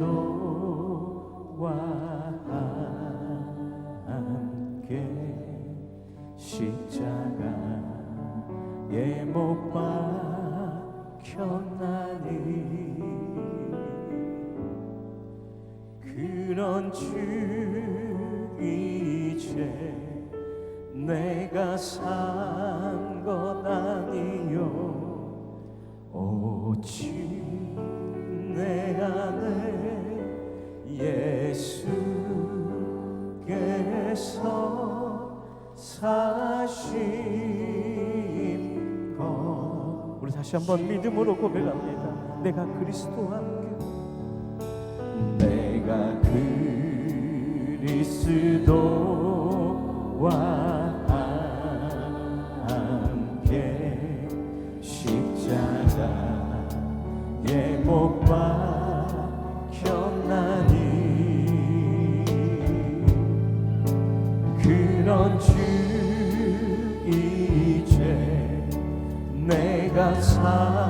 너와 함께 십자가에 못 박혔나니 그런 주 이제 내가 살 다시 한번 믿음으로 고백합니다. 내가 그리스도와 함께 내가 그리스도와 내가 사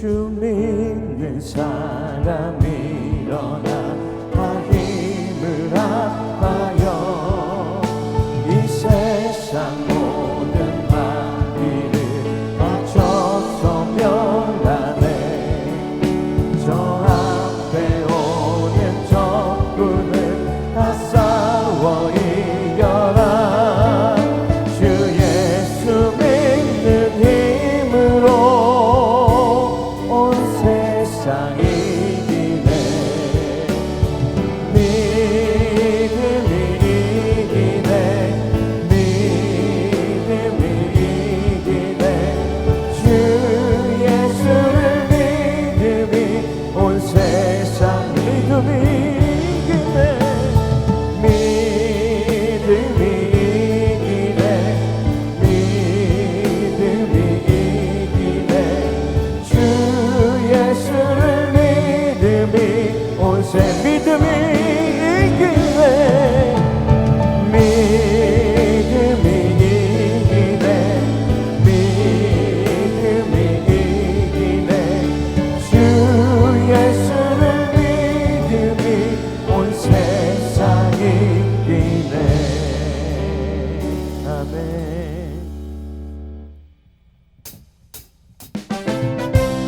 주님의 사람이 일어나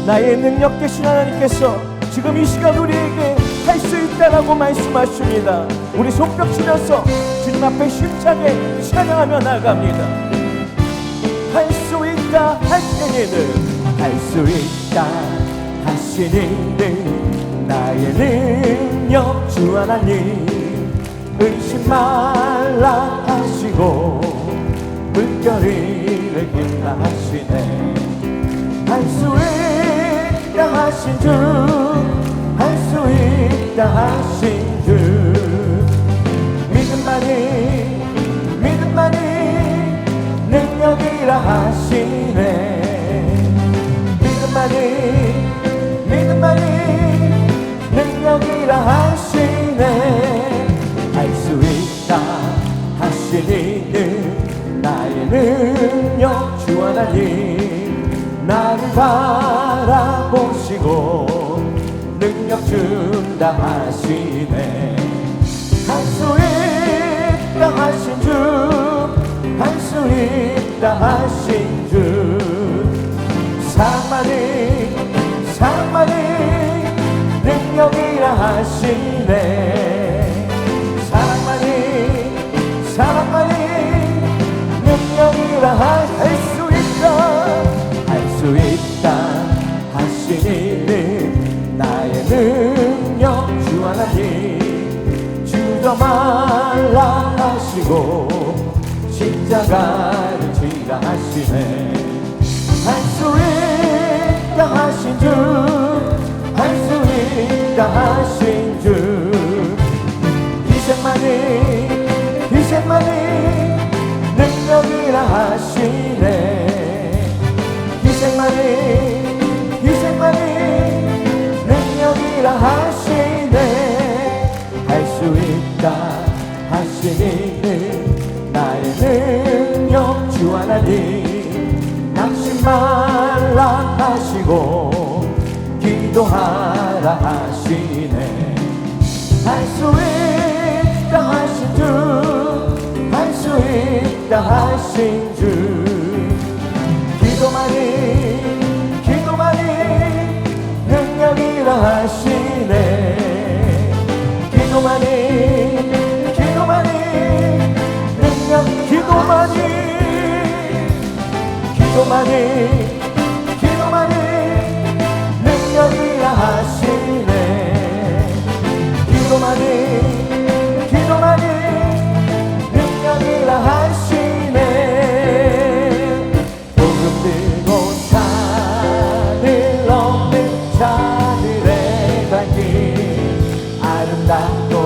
나의 능력 되신 하나님께서 지금 이 시간 우리에게 할 수 있다라고 말씀하십니다. 우리 손뼉 치면서 주님 앞에 힘차게 찬양하며 나갑니다. 할 수 있다 하시니는 할수 있다 하시니는 나의 능력 주 하나님 의심 말라 하시고 물결이를 긴다 하시네 할 수 있다 하신 주할수 있다 하신 주 믿음만이 믿음만이 능력이라 하시네. 믿음만이 믿음만이 능력이라 하시네. 할수 있다 하시니는 나의 능력 주 하나님 나를 바라보시고 능력 준다 하시네. 할 수 있다 하신 주할 수 있다 하신 주. 사랑만이 사랑만이 능력이라 하시네. 사랑만이 사랑만이 능력이라 있 말라 하시고 십자가를 지라 하시네. 할 수 있다 하신 주할수 있다 하신 주. 희생만이 희생만이 능력이라 하시네. 희생만이 희생만이 능력이라 하시네 기도하라 하시네. 할 수 있다 하신 주할수 있다 하신 주. 기도만이 기도만이 능력이라 하시네. 기도만이 기도만이 능력 기도만이 기도만이 andando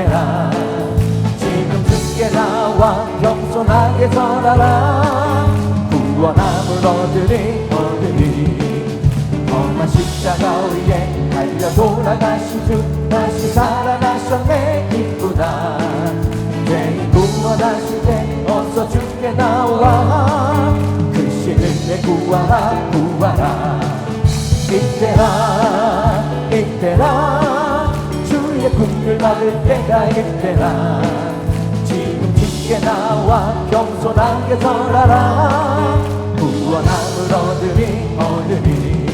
이때라. 지금 주께 나와 겸손하게 설하라. 구원함을 얻으리 얻으리. 험한 십자가 위에 달려 돌아가신 주 다시 살아나셨네. 기쁘다. 죄인 구원하실 때 어서 주께 나와 그 신을 내 구하라 구하라. 이때라 이때라 주의 국을 받을 때가 이때라. 지금 주께 나와 겸손하게 설하라. 구원함을 얻으리 얻으리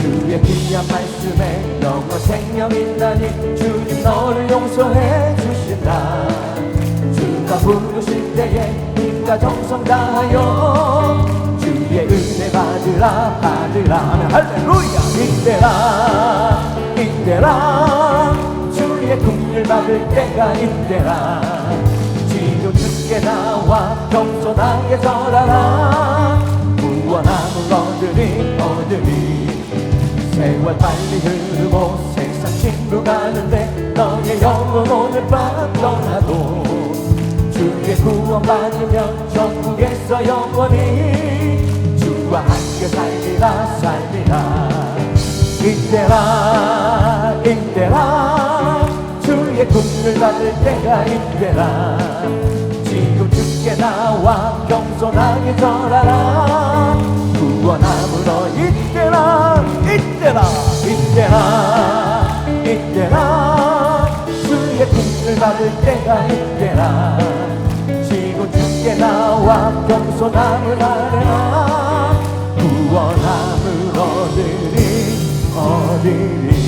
주의 귀한 말씀에 영원 생명 있다니 주님 너를 용서해 주신다. 주가 부르실 때에 힘과 정성 다하여 주의 은혜 받으라 받으라 하면 할렐루야. 이때라 이때라 받을 때가 이때라. 지금 주께 나와 겸손하게 설하라 구원함을 얻으리 얻으리 세월 빨리 흐르고 세상 친구 가는데 너의 영혼 오늘 밤 떠나도 주의 구원 받으면 천국에서 영원히 주와 함께 살리라 살리라. 이때라 이때라 꿈을 받을 때가 이때라. 지금 주께 나와 겸손하게 절하라. 구원함을 얻 이때라. 이때라 이때라 이때라. 주의 꿈을 받을 때가 이때라. 지금 주께 나와 겸손함을 하라. 구원함을 얻으리 얻으리